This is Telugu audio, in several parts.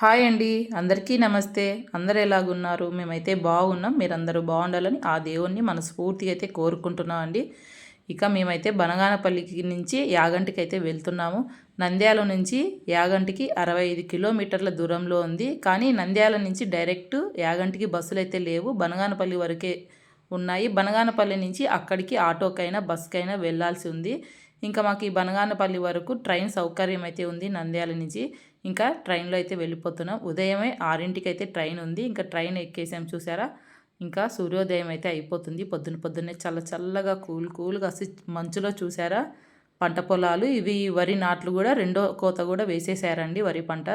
హాయ్ అండి. అందరికీ నమస్తే. అందరు ఎలాగున్నారు? మేమైతే బాగున్నాం. మీరందరూ బాగుండాలని ఆ దేవుణ్ణి మనస్ఫూర్తిగా అయితే కోరుకుంటున్నాం అండి. ఇక మేమైతే బనగానపల్లికి నుంచి యాగంటికి అయితే వెళ్తున్నాము. నంద్యాల నుంచి యాగంటికి అరవై ఐదు కిలోమీటర్ల దూరంలో ఉంది. కానీ నంద్యాల నుంచి డైరెక్ట్ యాగంటికి బస్సులు అయితే లేవు. బనగానపల్లి వరకే ఉన్నాయి. బనగానపల్లి నుంచి అక్కడికి ఆటోకైనా బస్కైనా వెళ్ళాల్సి ఉంది. ఇంకా మాకు ఈ బనగానపల్లి వరకు ట్రైన్ సౌకర్యం అయితే ఉంది నంద్యాల నుంచి. ఇంకా ట్రైన్లో అయితే వెళ్ళిపోతున్నాం. ఉదయమే ఆరింటికి అయితే ట్రైన్ ఉంది. ఇంకా ట్రైన్ ఎక్కేసాం చూసారా? ఇంకా సూర్యోదయం అయితే అయిపోతుంది. పొద్దున పొద్దున్నే చల్ల చల్లగా కూల్ కూల్గా మంచులో చూసారా? పంట పొలాలు ఇవి వరి నాట్లు కూడా రెండో కోత కూడా వేసేసారండి వరి పంట.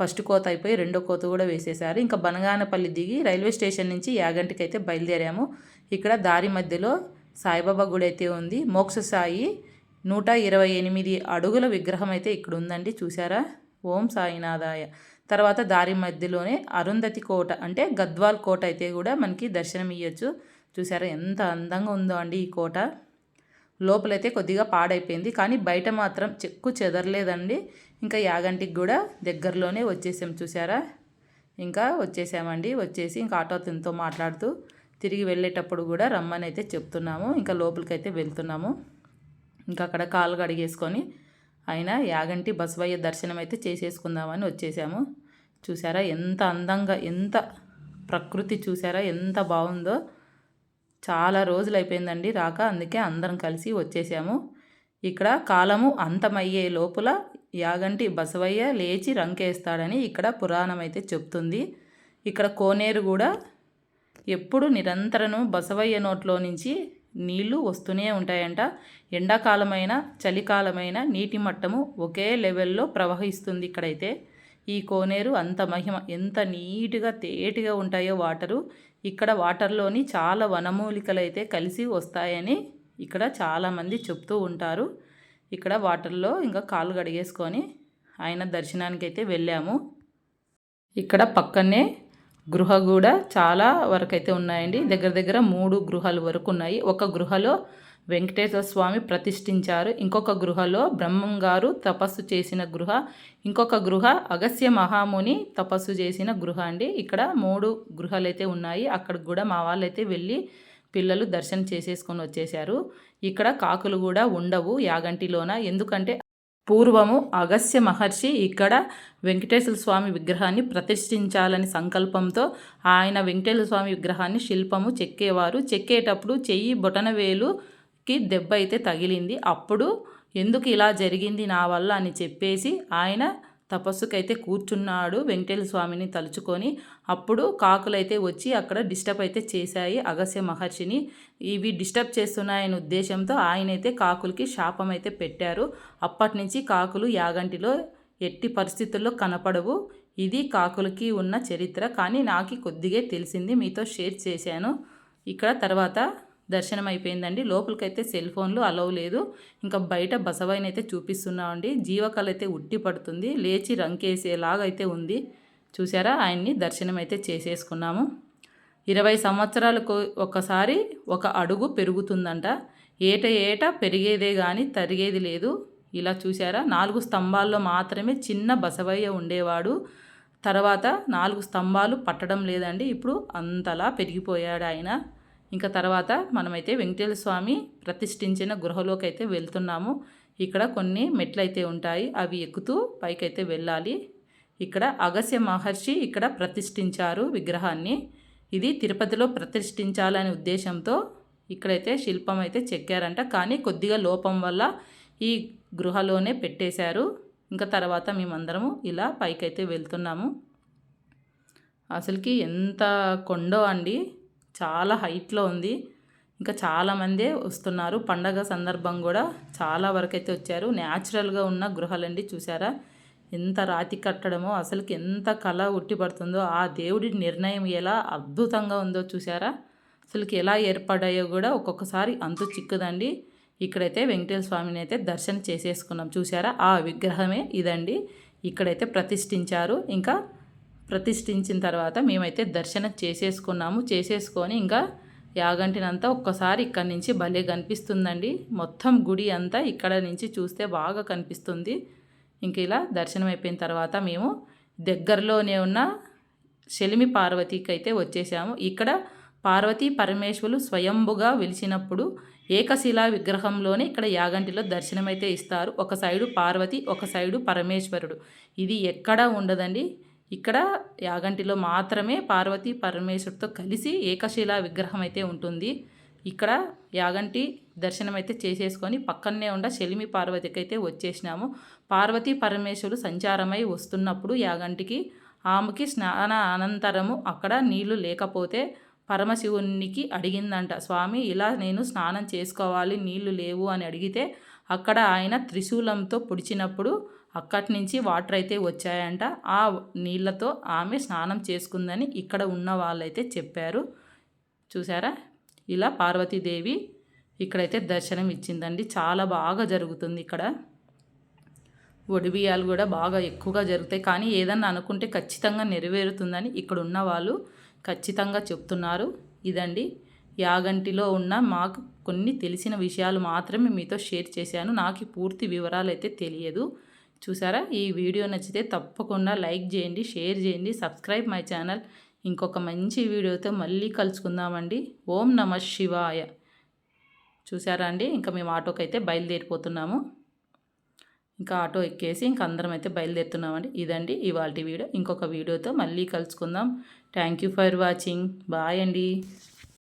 ఫస్ట్ కోత అయిపోయి రెండో కోత కూడా వేసేసారు. ఇంకా బనగానపల్లి దిగి రైల్వే స్టేషన్ నుంచి యాగంటికి అయితే బయలుదేరాము. ఇక్కడ దారి మధ్యలో సాయిబాబా గుడి అయితే ఉంది. మోక్ష సాయి నూట ఇరవై ఎనిమిది అడుగుల విగ్రహం అయితే ఇక్కడ ఉందండి. చూసారా? ఓం సాయినాథాయ. తర్వాత దారి మధ్యలోనే అరుంధతి కోట అంటే గద్వాల్ కోట అయితే కూడా మనకి దర్శనం ఇవ్వచ్చు చూసారా ఎంత అందంగా ఉందో అండి ఈ కోట. లోపలైతే కొద్దిగా పాడైపోయింది కానీ బయట మాత్రం చెక్కు చెదరలేదండి. ఇంకా యాగంటికి కూడా దగ్గరలోనే వచ్చేసాం చూసారా ఇంకా వచ్చేసామండి. వచ్చేసి ఇంకా ఆటో అతనితో మాట్లాడుతూ తిరిగి వెళ్ళేటప్పుడు కూడా రమ్మని అయితే చెప్తున్నాము. ఇంకా లోపలికైతే వెళ్తున్నాము. ఇంకా అక్కడ కాలు కడిగేసుకొని ఆయన యాగంటి బసవయ్య దర్శనం అయితే చేసేసుకుందామని వచ్చేసాము. చూసారా ఎంత అందంగా ఎంత ప్రకృతి చూసారా ఎంత బాగుందో. చాలా రోజులు అయిపోయిందండి రాక అందుకే అందరం కలిసి వచ్చేసాము. ఇక్కడ కాలము అంతమయ్యే లోపల యాగంటి బసవయ్య లేచి రంకేస్తాడని ఇక్కడ పురాణం అయితే చెప్తుంది. ఇక్కడ కోనేరు కూడా ఎప్పుడు నిరంతరము బసవయ్య నోట్లో నుంచి నీళ్ళు వస్తూనే ఉంటాయంట. ఎండాకాలమైన చలికాలమైన నీటి మట్టము ఒకే లెవెల్లో ప్రవహిస్తుంది ఇక్కడైతే. ఈ కోనేరు అంత మహిమ. ఎంత నీట్గా తేటిగా ఉంటాయో వాటరు. ఇక్కడ వాటర్లోని చాలా వనమూలికలు అయితే కలిసి వస్తాయని ఇక్కడ చాలామంది చెప్తూ ఉంటారు. ఇక్కడ వాటర్లో ఇంకా కాళ్ళు కడిగేసుకొని ఆయన దర్శనానికి అయితే వెళ్ళాము. ఇక్కడ పక్కనే గృహ కూడా చాలా వరకు అయితే ఉన్నాయండి. దగ్గర దగ్గర మూడు గృహాలు వరకు ఉన్నాయి ఒక గృహలో వెంకటేశ్వర స్వామి ప్రతిష్ఠించారు. ఇంకొక గృహలో బ్రహ్మం గారు తపస్సు చేసిన గృహ. ఇంకొక గృహ అగస్య మహాముని తపస్సు చేసిన గృహ అండి. ఇక్కడ మూడు గృహాలు అయితే ఉన్నాయి. అక్కడికి కూడా మా వాళ్ళైతే వెళ్ళి పిల్లలు దర్శనం చేసేసుకొని వచ్చేసారు ఇక్కడ కాకులు కూడా ఉండవు యాగంటిలోన. ఎందుకంటే పూర్వము అగస్య మహర్షి ఇక్కడ వెంకటేశ్వర స్వామి విగ్రహాన్ని ప్రతిష్ఠించాలని సంకల్పంతో ఆయన వెంకటేశ్వర స్వామి విగ్రహాన్ని శిల్పము చెక్కేవారు. చెక్కేటప్పుడు చెయ్యి బొటనవేలుకి దెబ్బ అయితే తగిలింది. అప్పుడు ఎందుకు ఇలా జరిగింది నా వల్ల అని చెప్పేసి ఆయన తపస్సుకైతే కూర్చున్నాడు వెంకటేశ్వర స్వామిని తలుచుకొని. అప్పుడు కాకులైతే వచ్చి అక్కడ డిస్టర్బ్ అయితే చేశాయి అగస్య మహర్షిని. ఇవి డిస్టర్బ్ చేస్తున్నాయనే ఉద్దేశంతో ఆయనైతే కాకులకి శాపం అయితే పెట్టారు. అప్పటి నుంచి కాకులు యాగంటిలో ఎట్టి పరిస్థితుల్లో కనపడవు. ఇది కాకులకి ఉన్న చరిత్ర. కానీ నాకు కొద్దిగా తెలిసింది. మీతో షేర్ చేశాను. ఇక్కడ తర్వాత దర్శనం అయిపోయిందండి లోపలికైతే సెల్ ఫోన్లు అలవ్ లేదు. ఇంకా బయట బసవైన అయితే చూపిస్తున్నామండి. జీవకళ అయితే ఉట్టి పడుతుంది. లేచి రంకేసేలాగా అయితే ఉంది. చూసారా ఆయన్ని దర్శనం అయితే చేసేసుకున్నాము. ఇరవై సంవత్సరాలకు ఒకసారి ఒక అడుగు పెరుగుతుందంట. ఏట ఏట పెరిగేదే కానీ తరిగేది లేదు. ఇలా చూసారా నాలుగు స్తంభాల్లో మాత్రమే చిన్న బసవయ్య ఉండేవాడు. తర్వాత నాలుగు స్తంభాలు పట్టడం లేదండి. ఇప్పుడు అంతలా పెరిగిపోయాడు ఆయన. ఇంకా తర్వాత మనమైతే వెంకటేశ్వర స్వామి ప్రతిష్ఠించిన గృహలోకి అయితే వెళ్తున్నాము. ఇక్కడ కొన్ని మెట్లు అయితే ఉంటాయి. అవి ఎక్కుతూ పైకైతే వెళ్ళాలి. ఇక్కడ అగస్య మహర్షి ఇక్కడ ప్రతిష్ఠించారు విగ్రహాన్ని. ఇది తిరుపతిలో ప్రతిష్ఠించాలనే ఉద్దేశంతో ఇక్కడైతే శిల్పం అయితే చెక్కారంట. కానీ కొద్దిగా లోపం వల్ల ఈ గృహలోనే పెట్టేశారు. ఇంకా తర్వాత మేమందరము ఇలా పైకైతే వెళ్తున్నాము. అసలుకి ఎంత కొండో అండి. చాలా హైట్లో ఉంది. ఇంకా చాలామందే వస్తున్నారు. పండగ సందర్భం కూడా చాలా వరకైతే వచ్చారు. న్యాచురల్గా ఉన్న గృహాలండి చూసారా? ఎంత రాతి కట్టడమో అసలుకి ఎంత కళ ఉట్టిపడుతుందో ఆ దేవుడి నిర్ణయం ఎలా అద్భుతంగా ఉందో చూసారా? అసలుకి ఎలా ఏర్పడాయో కూడా ఒక్కొక్కసారి అంతు చిక్కుదండి. ఇక్కడైతే వెంకటేశ్వర స్వామిని అయితే దర్శనం చేసేసుకున్నాం. చూసారా? ఆ విగ్రహమే ఇదండి. ఇక్కడైతే ప్రతిష్ఠించారు. ఇంకా ప్రతిష్ఠించిన తర్వాత మేమైతే దర్శనం చేసేసుకున్నాము. చేసేసుకొని ఇంకా యాగంటినంతా ఒక్కసారి ఇక్కడి నుంచి భలే కనిపిస్తుందండి. మొత్తం గుడి అంతా ఇక్కడ నుంచి చూస్తే బాగా కనిపిస్తుంది. ఇంక ఇలా దర్శనం అయిపోయిన తర్వాత మేము దగ్గరలోనే ఉన్న శలిమి పార్వతికి అయితే వచ్చేసాము. ఇక్కడ పార్వతీ పరమేశ్వరులు స్వయంభుగా వెలిచినప్పుడు ఏకశిలా విగ్రహంలోనే ఇక్కడ యాగంటిలో దర్శనమైతే ఇస్తారు. ఒక సైడు పార్వతి ఒక సైడు పరమేశ్వరుడు. ఇది ఎక్కడా ఉండదండి. ఇక్కడ యాగంటిలో మాత్రమే పార్వతీ పరమేశ్వరుడితో కలిసి ఏకశిలా విగ్రహం అయితే ఉంటుంది. ఇక్కడ యాగంటి దర్శనం అయితే చేసేసుకొని పక్కనే ఉండ శలిమి పార్వతికి అయితే వచ్చేసినాము. పార్వతీ పరమేశ్వరుడు సంచారమై వస్తున్నప్పుడు యాగంటికి ఆమెకి స్నాన అనంతరము అక్కడ నీళ్ళు లేకపోతే పరమశివునికి అడిగిందంట స్వామి ఇలా నేను స్నానం చేసుకోవాలి నీళ్ళు లేవు అని అడిగితే అక్కడ ఆయన త్రిశూలంతో పొడిచినప్పుడు అక్కడి నుంచి వాటర్ అయితే వచ్చాయంట. ఆ నీళ్ళతో ఆమె స్నానం చేసుకుందని ఇక్కడ ఉన్న వాళ్ళైతే చెప్పారు. చూసారా ఇలా పార్వతీదేవి ఇక్కడైతే దర్శనం ఇచ్చిందండి. చాలా బాగా జరుగుతుంది ఇక్కడ. ఒడిబియాలు కూడా బాగా ఎక్కువగా జరుగుతాయి. కానీ ఏదన్నా అనుకుంటే ఖచ్చితంగా నెరవేరుతుందని ఇక్కడ ఉన్న వాళ్ళు ఖచ్చితంగా చెప్తున్నారు. ఇదండి. యాగంటిలో ఉన్న మాకు కొన్ని తెలిసిన విషయాలు మాత్రమే మీతో షేర్ చేశాను. నాకు పూర్తి వివరాలు అయితే తెలియదు. చూసారా? ఈ వీడియో నచ్చితే తప్పకుండా లైక్ చేయండి షేర్ చేయండి సబ్స్క్రైబ్ మై ఛానల్. ఇంకొక మంచి వీడియోతో మళ్ళీ కలుసుకుందామండి. ఓం నమ శివాయ. చూసారా అండి? ఇంకా మేము ఆటోకి అయితే బయలుదేరిపోతున్నాము. ఇంకా ఆటో ఎక్కేసి ఇంక అందరం అయితే బయలుదేరుతున్నామండి. ఇదండి ఇవాళ వీడియో. ఇంకొక వీడియోతో మళ్ళీ కలుసుకుందాం. Thank you for watching bye అండి.